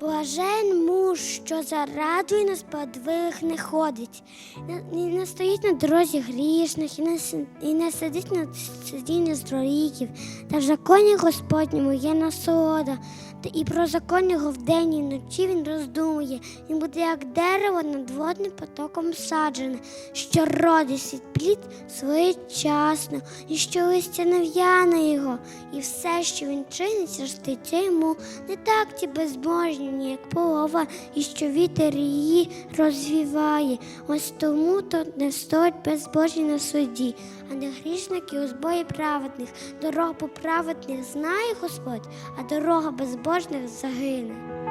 тому, що зарадою на справедливих не ходить, і не- стоїть на дорозі грішних, і не, і не сидить на сидінні злоріків. Та в законі Господньому є насолода, та і про закон його вдень і вночі він роздумує. Він буде як дерево над водним потоком саджене, що родить свій плід своєчасно, і що листя не в'яне його, і все, що він чинить, роститься йому, не так ті безбожні, ні як полова, і що вітер її розвіває. Ось тому то не стоять безбожні на суді, а не грішники у збої праведних. Дорогу праведних знає Господь, а дорога безбожних загине.